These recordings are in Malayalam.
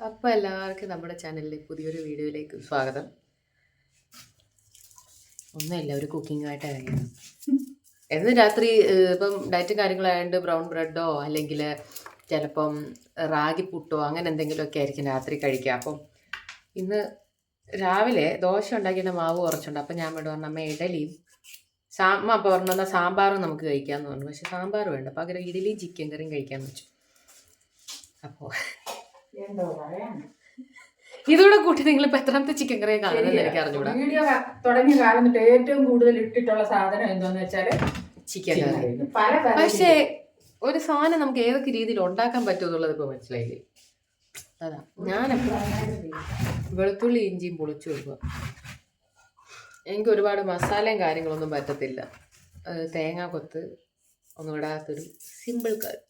അപ്പോൾ എല്ലാവർക്കും നമ്മുടെ ചാനലിലെ പുതിയൊരു വീഡിയോയിലേക്ക് സ്വാഗതം. ഒന്നുമില്ല ഒരു കുക്കിങ്ങുമായിട്ട് ഇറങ്ങിയത് എന്ന് രാത്രി ഇപ്പം ഡയറ്റും കാര്യങ്ങളായതുകൊണ്ട് ബ്രൗൺ ബ്രെഡോ അല്ലെങ്കിൽ ചിലപ്പം റാഗി പുട്ടോ അങ്ങനെ എന്തെങ്കിലുമൊക്കെ ആയിരിക്കും രാത്രി കഴിക്കുക. അപ്പം ഇന്ന് രാവിലെ ദോശ ഉണ്ടാക്കിയിട്ട് മാവ് കുറച്ചുണ്ട്. അപ്പം ഞാൻ വേണ്ടി പറഞ്ഞു അമ്മ ഇഡലിയും സാമ്മ അപ്പോൾ പറഞ്ഞു എന്നാൽ സാമ്പാറും നമുക്ക് കഴിക്കാമെന്ന് പറഞ്ഞു. പക്ഷെ സാമ്പാർ വേണ്ട. പകരം ഇഡലിയും ചിക്കൻ കറിയും കഴിക്കാമെന്ന് വെച്ചു. അപ്പോൾ എന്തോ പറയാൻ? ഇതോടെ കൂട്ടി നിങ്ങൾ ഇപ്പൊ എത്രാമത്തെ ചിക്കൻ കറിയെ കാണുന്നത് എനിക്ക് അറിഞ്ഞൂടാ. വീഡിയോ തുടങ്ങിയ കാലം തൊട്ട് ഏറ്റവും കൂടുതൽ ഇട്ടിട്ടുള്ള സാധനം എന്താന്ന് വെച്ചാൽ ചിക്കൻ കറി. പല പക്ഷേ ഒരു സാധനം നമുക്ക് ഏതൊക്കെ രീതിയിൽ ഉണ്ടാക്കാൻ പറ്റുമെന്നുള്ളത് ഇപ്പൊ മനസ്സിലായില്ലേ? അതാ ഞാൻ വെളുത്തുള്ളി ഇഞ്ചിയും പൊളിച്ചു വെക്കുക എനിക്ക് ഒരുപാട് മസാലയും കാര്യങ്ങളൊന്നും പറ്റത്തില്ല. തേങ്ങ കൊത്ത് ഒന്നും ഇടാത്തൊരു സിമ്പിൾ കറി.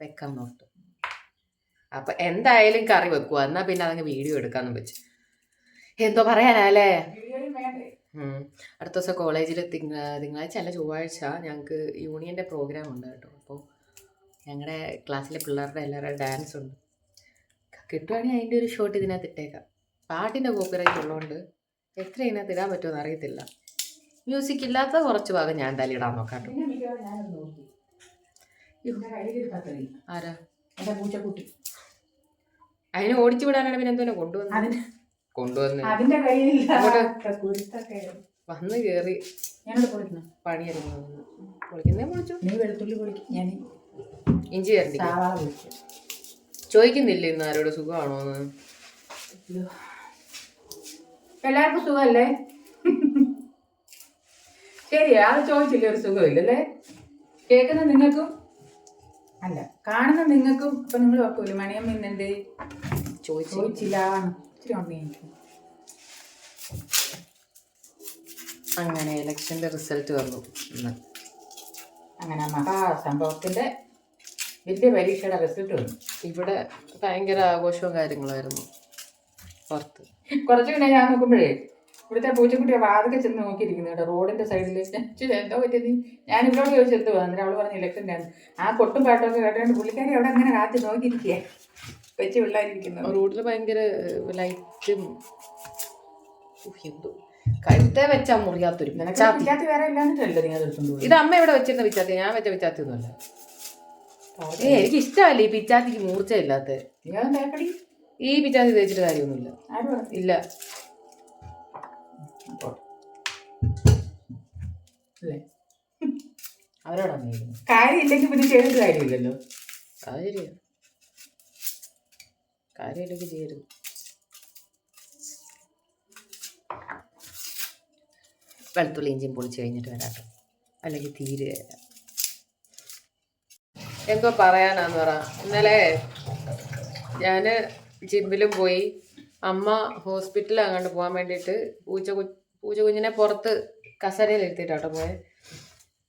വെക്കാൻ നോക്കും. അപ്പൊ എന്തായാലും കറി വെക്കുക എന്നാ പിന്നെ അതങ്ങ് വീഡിയോ എടുക്കാന്ന് വെച്ച്. എന്തോ പറയാനല്ലേ. അടുത്ത ദിവസം കോളേജിൽ തിങ്ക തിങ്കളാഴ്ച അല്ല ചൊവ്വാഴ്ച ഞങ്ങൾക്ക് യൂണിയന്റെ പ്രോഗ്രാം ഉണ്ട് കേട്ടോ. അപ്പോൾ ഞങ്ങളുടെ ക്ലാസ്സിലെ പിള്ളേരുടെ എല്ലാവരുടെ ഡാൻസ് ഉണ്ട്. കിട്ടുവാണെങ്കിൽ അതിന്റെ ഒരു ഷോട്ട് ഇതിനകത്ത് ഇട്ടേക്കാം. പാട്ടിന്റെ കോപ്പിറൈറ്റ് ഉള്ളതുകൊണ്ട് എത്ര ഇതിനകത്ത് ഇടാൻ പറ്റുമെന്ന് അറിയത്തില്ല. മ്യൂസിക് ഇല്ലാത്ത കുറച്ച് ഭാഗം ഞാൻ എന്തായാലും ഇടാൻ നോക്കാം കേട്ടോ. എന്റെ മിക്കവാറും ഞാനൊന്ന് നോക്കി എന്റെ കയ്യിലൊരു കത്രി ആരാ എന്റെ പൂച്ചക്കുട്ടി അതിനെ ഓടിച്ചു വിടാനാണ് പിന്നെ എന്തോ കൊണ്ടുവന്നത്? കൊണ്ടുവന്ന്. അതിന്റെ കയ്യിലില്ല. വന്ന് കേറി. പൊളിക്കുന്നേ പൊളിച്ചു നീ വെളുത്തുള്ളി പൊളിക്കും ഞാൻ ഇഞ്ചി തരണ്ടി ചോദിക്കുന്നില്ല ഇന്ന് ആരോട് സുഖമാണോ എന്ന് എല്ലാവർക്കും സുഖമല്ലേ? ശരി ആൾ ചോദിച്ചില്ലേ ഒരു സുഖമില്ലല്ലേ? കേൾക്കുന്ന നിങ്ങൾക്കും? അല്ല കാണുന്ന നിങ്ങൾക്കും ഇപ്പൊ നിങ്ങൾ ഓർക്കൂല്ലേ മണിയം ഇന്നെന്തേ? ചോദിച്ചു ചോദിച്ചില്ല. ഇച്ചിരി അങ്ങനെ ഇലക്ഷന്റെ റിസൾട്ട് വന്നു ഇന്ന്. അങ്ങനെ മഹാസംഭവത്തിന്റെ വലിയ പരീക്ഷയുടെ റിസൾട്ട് വന്നു. ഇവിടെ ഭയങ്കര ആഘോഷവും കാര്യങ്ങളായിരുന്നു പുറത്ത്. കുറച്ച് പിന്നെ ഞാൻ നോക്കുമ്പോഴേ ഇവിടുത്തെ പൂച്ചക്കുട്ടിയെ വാതൊക്കെ ചെന്ന് നോക്കിയിരിക്കുന്നു കേട്ടോ. റോഡിന്റെ സൈഡിൽ എന്തോ പറ്റിയത്? ഞാൻ ഇവരോട് ചോദിച്ചു എന്തുവാ അന്നേരം അവൾ പറഞ്ഞ ഇലക്ഷന്റെ ആ കൊട്ടും പാട്ടൊക്കെ കേട്ടോണ്ട് പുള്ളിക്കാരി അവിടെ അങ്ങനെ കാത്തി നോക്കിയിരിക്കുക വെച്ച് പിള്ളേരിയിരിക്കുന്നു റോഡിൽ ഭയങ്കര ലൈറ്റും എന്തോ. കഴുത്തെ വെച്ചാ മുറിയാത്തൊരു പിച്ചാത്തി. വേറെ ഇല്ലാന്നിട്ടല്ലോ നീ അത് ഇത് അമ്മ ഇവിടെ വെച്ചിരുന്ന പിച്ചാത്തി. ഞാൻ വെച്ച പിച്ചാത്തി ഒന്നുമല്ല. ഏ എനിക്ക് ഇഷ്ടമല്ല ഈ പിച്ചാത്തിക്ക് മൂർച്ചയില്ലാത്ത. ഈ പിച്ചാത്തി തേച്ചിട്ട് കാര്യമൊന്നുമില്ല. ഇല്ല. അല്ലേ? അവരോടാണ് ചെയ്യുന്നത് കാര്യമില്ലെങ്കിൽ പിന്നെ ചെയ്തിട്ട് കാര്യമില്ലല്ലോ. അത് ശരിയാ കാര്യമില്ലെങ്കിൽ ചെയ്യരുത്. വെളുത്തുള്ളി ഇഞ്ചിയും പൊളിച്ച് കഴിഞ്ഞിട്ട് വരാട്ടോ. അല്ലെങ്കിൽ തീരെ എന്തോ പറയാനാന്ന് പറ. ഇന്നലെ ഞാൻ ജിമ്മിലും പോയി. അമ്മ ഹോസ്പിറ്റലിൽ അങ്ങോട്ട് പോകാൻ വേണ്ടിയിട്ട് പൂച്ച കു പൂച്ച കുഞ്ഞിനെ പുറത്ത് കസരയിൽ ഇരുത്തിയിട്ടാട്ടോ പോയെ.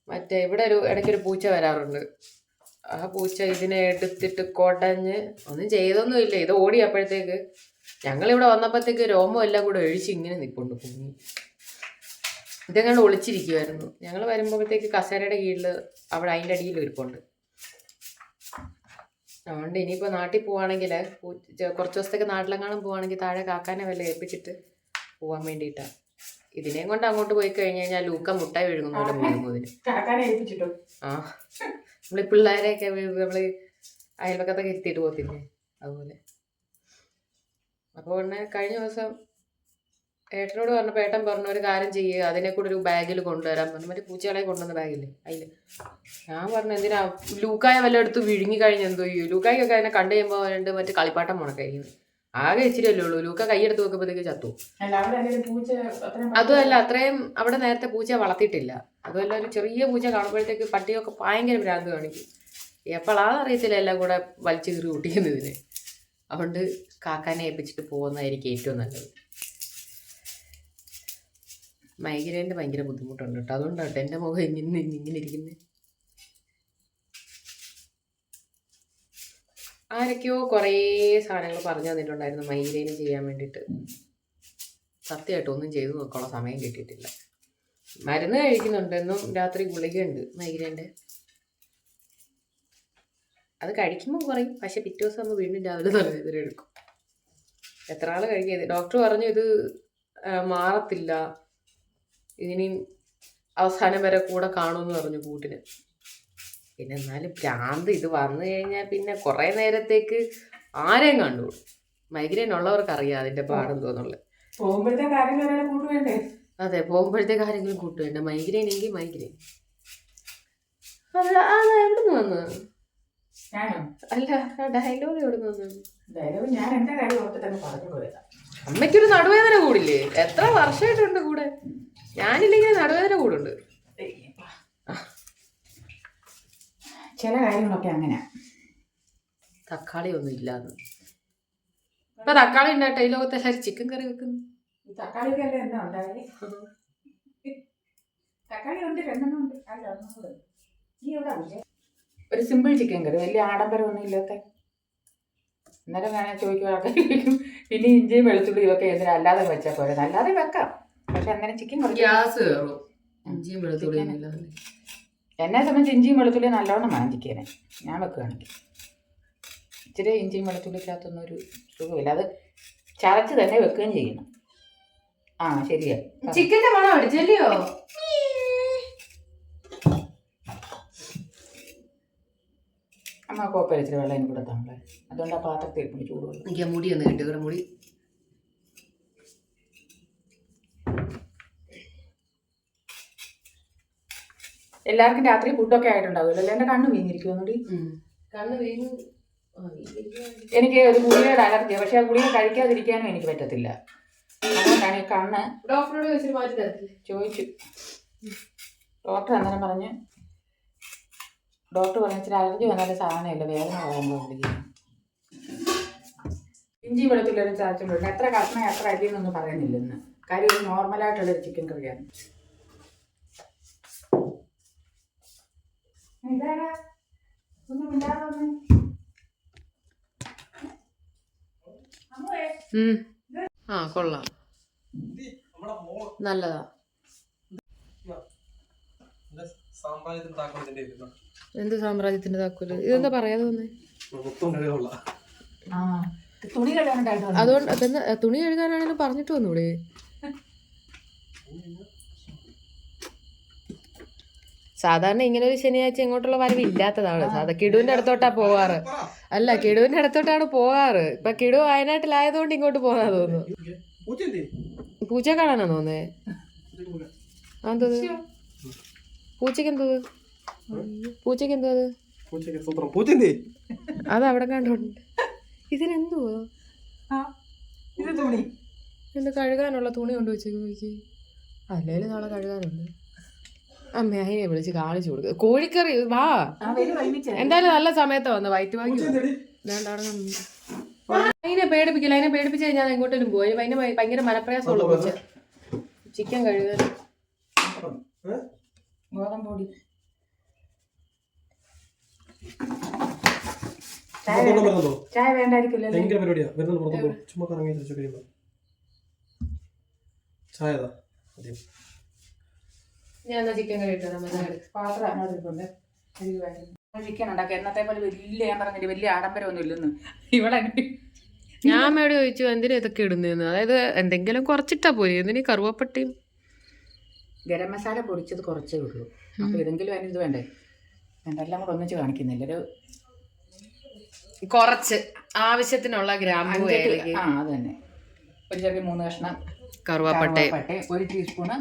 മറ്റേ ഇവിടെ ഒരു ഇടയ്ക്കൊരു പൂച്ച വരാറുണ്ട്. ആ പൂച്ച ഇതിനെ എടുത്തിട്ട് കൊടഞ്ഞ് ഒന്നും ചെയ്തൊന്നുമില്ല. ഇത് ഓടി അപ്പോഴത്തേക്ക് ഞങ്ങളിവിടെ വന്നപ്പോഴത്തേക്ക് രോമം എല്ലാം കൂടെ ഒഴിച്ച് ഇങ്ങനെ നിൽപ്പുണ്ട് പൊങ്ങി ഇതെങ്ങനെ ഒളിച്ചിരിക്കുമായിരുന്നു ഞങ്ങൾ വരുമ്പോഴത്തേക്ക് കസേരയുടെ കീഴിൽ അവിടെ അതിന്റെ അടിയിൽ ഇരിപ്പുണ്ട്. അതുകൊണ്ട് ഇനിയിപ്പോൾ നാട്ടിൽ പോവാണെങ്കിൽ കുറച്ച് ദിവസത്തേക്ക് നാട്ടിലെങ്ങാനും പോവാണെങ്കിൽ താഴെ കാക്കാനെ വല്ല ഏൽപ്പിച്ചിട്ട് പോവാൻ വേണ്ടിയിട്ടാണ് ഇതിനെയും കൊണ്ട് അങ്ങോട്ട് പോയി കഴിഞ്ഞു കഴിഞ്ഞാൽ ലൂക്ക മുട്ടായി വിഴുങ്ങുന്ന പോലെ പോകുന്നതിന് ആ. നമ്മളീ പിള്ളേരെയൊക്കെ നമ്മൾ അയൽപക്കത്തൊക്കെ ഇരുത്തിയിട്ട് പോകത്തില്ലേ? അതുപോലെ. അപ്പോൾ പിന്നെ കഴിഞ്ഞ ദിവസം ഏട്ടനോട് പറഞ്ഞപ്പോൾ ഏട്ടൻ പറഞ്ഞു ഒരു കാര്യം ചെയ്യുക അതിനെ കൂടെ ഒരു ബാഗിൽ കൊണ്ടുവരാൻ പറഞ്ഞു. മറ്റേ പൂച്ചകളെ കൊണ്ടുവന്ന ബാഗില്ലേ? അതിൽ ഞാൻ പറഞ്ഞു എന്തിനാ? ലൂക്കായ വല്ല എടുത്ത് വിഴുങ്ങി കഴിഞ്ഞെന്തോ ചെയ്യും? ലൂക്കായ്ക്കൊക്കെ അതിനെ കണ്ടു കഴിയുമ്പോൾ രണ്ട് മറ്റേ കളിപ്പാട്ടം മുണക്കായിരുന്നു ആകെ ഇച്ചിരി അല്ലേ ഉള്ളൂ. ലൂക്ക കൈയെടുത്ത് വെക്കുമ്പോഴത്തേക്ക് ചത്തു. അതുമല്ല അത്രയും അവിടെ നേരത്തെ പൂച്ച വളർത്തിയിട്ടില്ല. അതുമല്ല ഒരു ചെറിയ പൂച്ച കാണുമ്പോഴത്തേക്ക് പട്ടിയൊക്കെ ഭയങ്കര ഭ്രാന്ത് കാണിക്കും. എപ്പോഴാണെന്നറിയത്തില്ല എല്ലാം കൂടെ വലിച്ചു കീറി കൂട്ടിക്കുന്നതിന് അതുകൊണ്ട് കാക്കാനെ ഏൽപ്പിച്ചിട്ട് പോകുന്നതായിരിക്കും ഏറ്റവും നല്ലത്. മൈഗ്രൈന്റെ ഭയങ്കര ബുദ്ധിമുട്ടുണ്ട് കേട്ടോ. അതുകൊണ്ടാണ് കേട്ടോ എന്റെ മുഖം ഇങ്ങനെ ഇങ്ങനെ ഇരിക്കുന്നത് ആരൊക്കെയോ കുറേ സാധനങ്ങൾ പറഞ്ഞു തന്നിട്ടുണ്ടായിരുന്നു മൈഗ്രൈന് ചെയ്യാൻ വേണ്ടിയിട്ട്. സത്യമായിട്ട് ഒന്നും ചെയ്തു നോക്കാനുള്ള സമയം കിട്ടിയിട്ടില്ല. മരുന്ന് കഴിക്കുന്നുണ്ട് എന്നും രാത്രി ഗുളികയുണ്ട് മൈഗ്രൈന്റെ. അത് കഴിക്കുമ്പോൾ കുറയും. പക്ഷെ പിറ്റേ ദിവസം നമ്മൾ വീണ്ടും രാവിലെ തലവേദന എടുക്കും. എത്ര ആൾ കഴിക്കുക ഡോക്ടർ പറഞ്ഞു ഇത് മാറത്തില്ല. ഇതിനി അവസാനം വരെ കൂടെ കാണുമെന്ന് പറഞ്ഞു കൂട്ടിന്. പിന്നെ എന്നാലും ഭ്രാന്ത് ഇത് വന്നു കഴിഞ്ഞാൽ പിന്നെ കുറേ നേരത്തേക്ക് ആരെയും കണ്ടു. മൈഗ്രെയിൻ ഉള്ളവർക്ക് അറിയാം അതിന്റെ പാടെന്തോന്നുള്ളത്. പോകുമ്പോഴത്തെ കാര്യങ്ങൾ ഒരാൾ കൂട്ടുവേണ്ടേ? അതെ പോകുമ്പോഴത്തെ കാര്യങ്ങളും കൂട്ടുവേണ്ട. മൈഗ്രെയിൻ എങ്കിൽ മൈഗ്രെയിൻ അത് അത് വന്നു? അല്ല ഡയലോഗ് എവിടെ നിന്ന് വന്നു? എന്തായാലും ഞാൻ എന്റെ കാര്യം ഓർത്തിട്ടങ്ങ് പറഞ്ഞു പോയതാ. അമ്മയ്ക്കൊരു നടുവേദന കൂടില്ലേ? എത്ര വർഷമായിട്ടുണ്ട് കൂടെ? ഞാനില്ലെങ്കിൽ നടുവേദന കൂടുണ്ട്. ചില കാര്യങ്ങളൊക്കെ അങ്ങനെ. തക്കാളി ഒന്നും ഇല്ലാന്ന്. ഇപ്പൊ തക്കാളി ഉണ്ടാട്ടെ ഈ ലോകത്തെ എല്ലാവരും ചിക്കൻ കറി വെക്കുന്നു. ഈ തക്കാളിക്കല്ലേ എന്താ ഉണ്ടായി തക്കാളി ഉണ്ട് രണ്ടെണ്ണം ഉണ്ട്. അല്ല ഒരു സിമ്പിൾ ചിക്കൻ കറി വലിയ ആഡംബരം ഒന്നും ഇല്ലാത്ത. അന്നേരം വേണേൽ ചോദിക്കും ആൾക്കാർ പിന്നെ ഇഞ്ചിയും വെളുത്തുള്ളിയും ഒക്കെ എന്തിനാ അല്ലാതെ വെച്ചാൽ പോരെ. അല്ലാതെ വെക്കാം. പക്ഷെ അങ്ങനെ ചിക്കൻ കറി ഗ്യാസ് കയറും. ഇഞ്ചിയും വെളുത്തുള്ളിയും. എന്നെ സംബന്ധിച്ച് ഇഞ്ചിയും വെളുത്തുള്ളിയും നല്ലോണം വേണം ചിക്കനെ ഞാൻ വെക്കുകയാണെങ്കിൽ. ഇച്ചിരി ഇഞ്ചിയും വെളുത്തുള്ളിക്കകത്തൊന്നും ഒരു സുഖമില്ല. അത് ചതച്ച് തന്നെ വെക്കുകയും ചെയ്യണം. ആ ശരിയാ. ചിക്കന്റെ മണം അടിച്ചല്ലയോ? അമ്മ കോപ്പ ഇച്ചിരി വെള്ളം എനിക്ക് കൊടുത്താൽ അതുകൊണ്ട് ആ പാത്രത്തിൽ ചൂടുവെള്ളം എനിക്ക് മുടി ഒന്ന് കിട്ടുക മുടി എല്ലാവർക്കും രാത്രി ഫുഡൊക്കെ ആയിട്ടുണ്ടാവുമല്ലോ. അല്ലെ? എന്റെ കണ്ണ് വീങ്ങിരിക്കും കണ്ണ് വീങ്ങി. എനിക്ക് ഒരു ഗുളികയുടെ അലർജിയാണ് പക്ഷെ ആ ഗുളിക കഴിക്കാതിരിക്കാനും എനിക്ക് പറ്റത്തില്ല. അതുകൊണ്ടാണ് ഈ കണ്ണ് ഡോക്ടറോട് ചോദിച്ചിട്ട് മാറ്റി തരത്തില്ലേ? ചോദിച്ചു. ഡോക്ടർ അന്നേരം പറഞ്ഞു ഡോക്ടർ പറഞ്ഞ ഇച്ചിരി അലർജി വന്നാലും സാധനമില്ല വേദന ഗുളിക ഇഞ്ചി വെളുത്തുള്ളൊരു ചാച്ചുണ്ട് എത്ര കഷ്ണം എത്ര അരി എന്നൊന്നും പറയുന്നില്ലെന്ന്. കാര്യം ഇത് നോർമലായിട്ടുള്ളൊരു ചിക്കൻ കറിയാണ് ഇതാരാ? ഒന്നും. അമ്മുവേ, ആ കൊള്ളാം നല്ലതാ എന്ത് സാമ്രാജ്യത്തിന്റെ താക്കോൽ ഇതെന്താ പറയാതെ വന്നേ. അതുകൊണ്ട് തുണി കഴുകാനാണെങ്കിലും പറഞ്ഞിട്ട് വന്നൂടെ സാധാരണ ഇങ്ങനെ ഒരു ശനിയാഴ്ച ഇങ്ങോട്ടുള്ള വരവ് ഇല്ലാത്തതാണ്. സാധാ കിടുവിന്റെ അടുത്തോട്ടാ പോവാറ്. അല്ല കിടുവിന്റെ അടുത്തോട്ടാണ് പോവാറ്. ഇപ്പൊ കിടു വയനാട്ടിലായതുകൊണ്ട് ഇങ്ങോട്ട് പോകാൻ തോന്നുന്നു. പൂച്ച കാണാനാ തോന്നേ പൂച്ചക്കെന്തോ പൂച്ചക്ക് എന്തത് പൂച്ചക്ക് എന്തോ അത് അത് അവിടെ കണ്ടോണ്ട് ഇതിനെന്തുവാ ഇത് കഴുകാനുള്ള തുണി കൊണ്ട് വെച്ചേക്ക് നോക്കി. അല്ലേലും നാളെ കഴുകാനുണ്ട്. അമ്മ അതിനെ വിളിച്ച് കാണിച്ചു കൊടുക്കുക കോഴിക്കറി വാ. ആ വരും ഒരുമിച്ച്. എന്തായാലും നല്ല സമയത്ത് വന്ന് വൈറ്റ് വാങ്ങി. അതിനെ പേടിപ്പിക്കില്ല അതിനെ പേടിപ്പിച്ച് കഴിഞ്ഞാൽ എങ്ങോട്ടും പോയി. അതിന് ഭയ- ഭയങ്കര മനപ്രയാസമുള്ള പൂച്ച ചിക്കൻ കഴുകാൻ ഏ? ഗോതമ്പ് പൊടി. പുറത്തോട്ട് വരുന്നുണ്ടോ ചായ വേണ്ടായിരിക്കില്ലല്ലോ ഭയങ്കര ഞാൻ എന്നാ ചിക്കൻ കറി ഇട്ടു തരാം പാത്രം. കഴുകുവായിരുന്നു. ചിക്കൻ ഉണ്ടാക്കുക എന്നത്തെ പോലെ വലിയ ഞാൻ പറഞ്ഞില്ല വലിയ ആഡംബരമൊന്നും ഇല്ലെന്ന്. ഇവിടെ ഞാൻ മേടി ചോദിച്ചു എന്തിനാ ഇതൊക്കെ ഇടുന്നതെന്ന് അതായത് എന്തെങ്കിലും കുറച്ചിട്ടാ പോയി എന്തിനീ കറുവപ്പട്ടിയും? ഗരം മസാല പൊടിച്ചത് കുറച്ചേ ഉള്ളൂ. അപ്പൊ ഇതെങ്കിലും അതിന് ഇത് വേണ്ടേ? എന്തെല്ലാം കൂടെ ഒന്നിച്ച് കാണിക്കുന്നില്ല. ഒരു കുറച്ച് ആവശ്യത്തിനുള്ള ഗ്രാമ്പു ആ അത് തന്നെ ഒരു ചെറിയ മൂന്ന് കഷ്ണം കറുവാപ്പട്ട ഒരു ടീസ്പൂണ്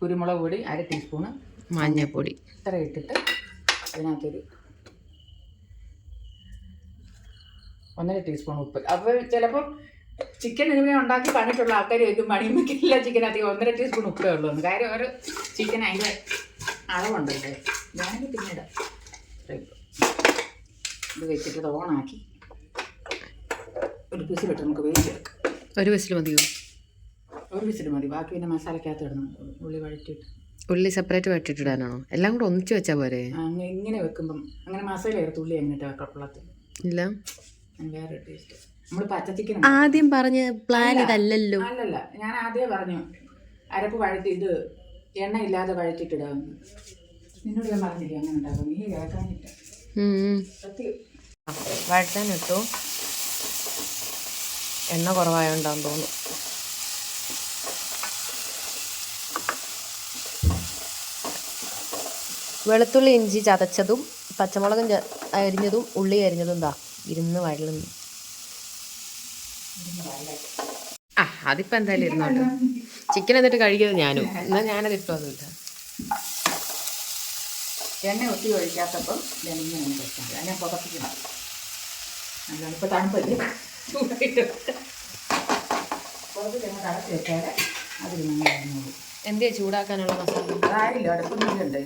കുരുമുളക് പൊടി അര ടീസ്പൂണ് മഞ്ഞപ്പൊടി. ഇത്ര ഇട്ടിട്ട് അതിനകത്തൊരു ഒന്നര ടീസ്പൂൺ ഉപ്പ്. അപ്പോൾ ചിലപ്പോൾ ചിക്കൻ ഇങ്ങനെ ഉണ്ടാക്കി പണിയിട്ടുള്ള ആൾക്കാർ ചോദിക്കും ചിക്കൻ അധികം ഒന്നര ടീസ്പൂൺ ഉപ്പേ ഉള്ളൂ എന്ന്. കാര്യം ഒരു ചിക്കൻ അതിന്റെ അളവുണ്ടല്ലേ ഞാനിത് പിന്നീട് ഇത് വെച്ചിട്ട് ഓണാക്കി ഒരു പിസിൽ ഇട്ട് നമുക്ക് വേവിച്ച് ഒരു വിസിൽ മതിയോ? ഒരു വിസിൽ മതി. ബാക്കി പിന്നെ മസാലക്കകത്ത് ഇടണം. ഉള്ളി വഴറ്റിയിട്ട്. ഉള്ളി സെപ്പറേറ്റ് വെട്ടിട്ടിടാനാണോ എല്ലാം കൂടെ ഒന്നിച്ച് വെച്ചാൽ പോരെ? ഇങ്ങനെ വെക്കുമ്പം അങ്ങനെ മസാല ചേർത്ത് ഉള്ളി എങ്ങനെ വെക്കപ്പുള്ളത്തിൽ ഇല്ല? വേറെ ടേസ്റ്റ് നമ്മൾ പച്ച ചിക്കൻ ആദ്യം പറഞ്ഞ പ്ലാൻ ഇതല്ലല്ലോ. അല്ലല്ല. ഞാൻ ആദ്യമേ പറഞ്ഞു. അരപ്പ് വഴറ്റി ഇത് എണ്ണ ഇല്ലാതെ വഴറ്റിട്ടിടാമെന്ന് നിന്നോട് ഞാൻ പറഞ്ഞില്ല അങ്ങനെ ഉണ്ടാകും നീ കേൾക്കാനില്ല വഴറ്റാനിട്ടു എണ്ണ കുറവായോണ്ടാന്ന് തോന്നുന്നു. വെളുത്തുള്ളി ഇഞ്ചി ചതച്ചതും പച്ചമുളകും അരിഞ്ഞതും ഉള്ളി അരിഞ്ഞതും ദാ ഇരുന്ന് വഴലുന്നു ആ അതിപ്പോ എന്തായാലും ഇരുന്നോട്ടെ. ചിക്കൻ എന്നിട്ട് കഴിക്കുന്നത് ഞാനും. എന്നാ ഞാനത് ഇഷ്ടമൊന്നുമില്ല എണ്ണ ഒത്തിരി ഒഴിക്കാത്തപ്പം വെച്ചാൽ ഇപ്പോൾ തണുപ്പല്ലേ? കടത്തി വെച്ചാൽ അതിൽ നമ്മൾ ഇറങ്ങുള്ളൂ. എന്തിയാ ചൂടാക്കാനുള്ള മസാല? അതായില്ല അടുപ്പൊന്നുണ്ട്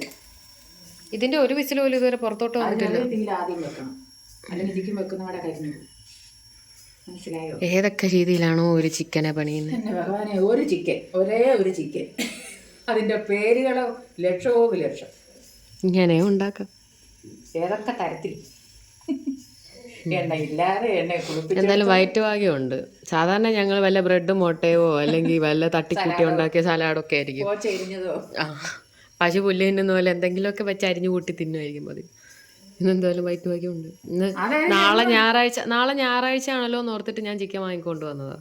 ഇതിന്റെ ഒരു വിസിൽ പോലും ഇതുവരെ പുറത്തോട്ട് വന്നിട്ടില്ല. അതിനുള്ള തീയിൽ ആദ്യം വെക്കണം. അല്ലെങ്കിൽ ചിക്കൻ വെക്കുന്നവിടെ കരിഞ്ഞു പോകും. മനസ്സിലായോ? ഏതൊക്കെ രീതിയിലാണോ ഒരു ചിക്കനെ പണിയുന്നത്? എന്നെ ഭഗവാനെ ഒരു ചിക്കൻ ഒരേ ഒരു ചിക്കൻ. അതിന്റെ പേരുകളോ ലക്ഷമോ വിലക്ഷം. ഇങ്ങനെ ഉണ്ടാക്കാം. ഏതൊക്കെ തരത്തിൽ? എണ്ണ ഇല്ലാതെ എണ്ണ കുളിപ്പിച്ച് എന്തായാലും വയറ്റ് ഭാഗ്യമുണ്ട്. സാധാരണ ഞങ്ങൾ വല്ല ബ്രെഡ് മുട്ടയോ അല്ലെങ്കിൽ വല്ല തട്ടിക്കൂട്ടി ഉണ്ടാക്കിയ സലാഡൊക്കെ ആയിരിക്കും. ആ. പശു പുല്ല് തിന്നുന്ന പോലെ എന്തെങ്കിലുമൊക്കെ വെച്ച് അരിഞ്ഞു കൂട്ടി തിന്നുമായിരിക്കും മതി ഇന്നെന്തായാലും വയറ്റ് ഉണ്ട് ഇന്ന് നാളെ ഞായറാഴ്ച നാളെ ഞായറാഴ്ച ആണല്ലോ എന്ന് ഓർത്തിട്ട് ഞാൻ ചിക്കൻ വാങ്ങിക്കൊണ്ട് വന്നതാ.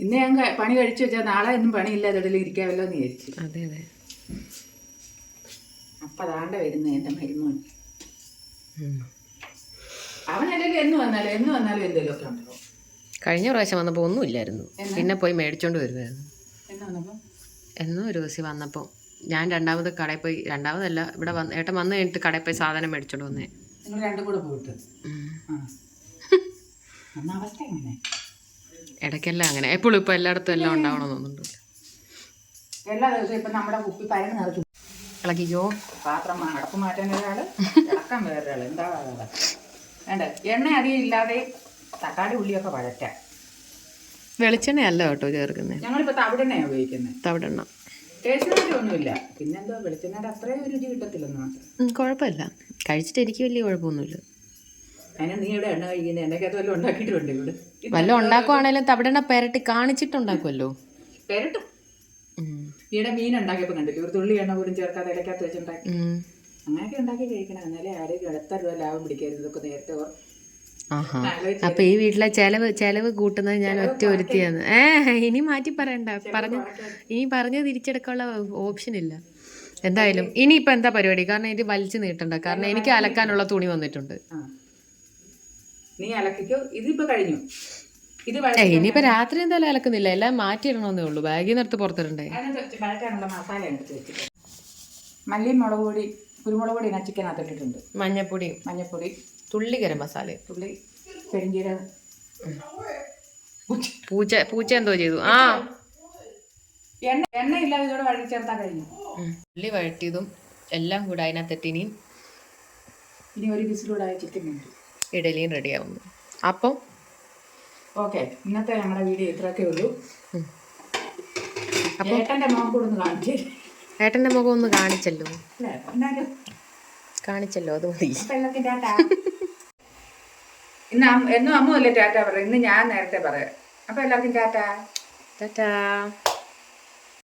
ഇന്ന് ഞാൻ പണി കഴിച്ചു വെച്ചാൽ നാളെ ഒന്നും പണിയില്ലാതെ ഇരിക്കാമല്ലോ എന്ന് വിചാരിച്ചു. അതെ അതെ. അപ്പം അതാണ്ട വരുന്നത് എന്റെ മരുമോൻ. അവനല്ലെങ്കിൽ എന്ന് വന്നാലും എന്ന് വന്നാലും എന്തെങ്കിലുമൊക്കെ കഴിഞ്ഞ പ്രാവശ്യം വന്നപ്പോൾ ഒന്നുമില്ലായിരുന്നു. പിന്നെ പോയി മേടിച്ചോണ്ട് വരുമായിരുന്നു എന്ന് എന്നോ ഒരു ദിവസം വന്നപ്പോൾ ഞാൻ രണ്ടാമത് കടയിൽ പോയി രണ്ടാമതല്ല ഇവിടെ വന്ന് ഏട്ടൻ വന്നു കഴിഞ്ഞിട്ട് കടയിൽ പോയി സാധനം മേടിച്ചോണ്ട് വന്നേ. നിങ്ങൾ രണ്ടും കൂടെ പോയിട്ട്. ഇടയ്ക്കെല്ലാം അങ്ങനെ. എപ്പോഴും ഇപ്പൊ എല്ലായിടത്തും എല്ലാം ഉണ്ടാവണമെന്നൊന്നുണ്ട് എല്ലാ ദിവസവും ഇപ്പം നമ്മുടെ കുപ്പി പയറ് നിറച്ചു ഇളക്കിക്കോ പാത്രം അടപ്പ് മാറ്റാൻ ഒരാൾ ഇളക്കാൻ വേറൊരാൾ എന്താ? വേണ്ട? എണ്ണ അധികം ഇല്ലാതെ തക്കാളി ഉള്ളിയൊക്കെ വഴറ്റാം വെളിച്ചെണ്ണയല്ല കേട്ടോ ചേർക്കുന്നത് ഞങ്ങളിപ്പോൾ തവിടെണ്ണയാണ് ഉപയോഗിക്കുന്നത് തവിടെണ്ണ. ഒന്നുമില്ല പിന്നെന്തോ വെളിച്ചെണ്ണയുടെ അത്രയും രുചി കിട്ടത്തില്ലെന്ന് മാത്രം. കുഴപ്പമില്ല. കഴിച്ചിട്ട് എനിക്ക് വലിയ കുഴപ്പമൊന്നുമില്ല. അതിന് നീ ഇവിടെ എണ്ണ കഴിക്കുന്നത് എണ്ണയ്ക്കകത്ത് വല്ലതും ഉണ്ടാക്കിയിട്ടുണ്ട് ഇവിടെ? വല്ല ഉണ്ടാക്കുവാണേലും തവിടെണ്ണ പെരട്ടി കാണിച്ചിട്ടുണ്ടാക്കുമല്ലോ പെരട്ടും? മീൻ ഉണ്ടാക്കിയപ്പോൾ കണ്ടില്ലേ? ഒരു തുള്ളി എണ്ണ പോലും ചേർക്കാതെ ഇടയ്ക്കകത്ത് വെച്ചുണ്ടാക്കി. അങ്ങനെയൊക്കെ ഉണ്ടാക്കി കഴിക്കണം. എന്നാലേ എത്ര രൂപ ലാഭം പിടിക്കരുത് ഇതൊക്കെ നേരത്തെ ആഹാ. അപ്പൊ ഈ വീട്ടിലെ ചെലവ് ചെലവ് കൂട്ടുന്നത് ഞാൻ ഒറ്റ ഒരുത്തിയാണ്. ഏ ഇനി മാറ്റി പറയണ്ട. പറഞ്ഞു ഇനി പറഞ്ഞു തിരിച്ചെടുക്കാനുള്ള ഓപ്ഷൻ ഇല്ല. എന്തായാലും ഇനി ഇനിയിപ്പോ എന്താ പരിപാടി? കാരണം ഇത് വലിച്ചു നീട്ടണ്ട. കാരണം എനിക്ക് അലക്കാനുള്ള തുണി വന്നിട്ടുണ്ട്. നീ അലക്കിക്കോ. ഇതിപ്പോ കഴിഞ്ഞു. ഇനിയിപ്പോ രാത്രി എന്തായാലും അലക്കുന്നില്ല. എല്ലാം മാറ്റിയിടണമെന്നേ ഉള്ളൂ. ബാഗിൽ നിന്ന് എടുത്ത് പുറത്തിടണ്ടേ? മല്ലിയും മുളക് പൊടി കുരുമുളക് പൊടി ചിക്കനകത്തിട്ടിട്ടുണ്ട് മഞ്ഞപ്പൊടിയും. മഞ്ഞൾപ്പൊടി തുള്ളി ഗരം മസാല തുള്ളി പെരിഞ്ചീരകം. പൂച്ച പൂച്ച എന്തോ ചെയ്തു. ആ. എണ്ണ എണ്ണ ഇല്ലാതെ ഇതോടെ വഴി ചേർത്താൽ കഴിഞ്ഞു. ഉള്ളി വഴറ്റിയതും എല്ലാം കൂടെ അതിനകത്തിട്ട് ഇനി ഇനി ഒരു വിസിലൂടെ ചിക്കൻ ഉണ്ട് ഇഡലിയും റെഡിയാവുന്നു. അപ്പം? ഓക്കെ ഇന്നത്തെ നമ്മുടെ വീഡിയോ ഇത്രയൊക്കെ ഉള്ളൂ. ഏട്ടന്റെ ഏട്ടന്റെ മുഖം കൂടെ ഒന്ന് കാണിച്ചു. തരും. ഏട്ടന്റെ മുഖം ഒന്ന് കാണിച്ചല്ലോ. കാണിച്ചല്ലോ അത് മതി. ഇന്ന് എന്നും അമ്മ അല്ലേ ടാറ്റ പറയാം. ഇന്ന് ഞാൻ നേരത്തെ പറയാം. അപ്പൊ എല്ലാവർക്കും ടാറ്റ. ടാറ്റാ.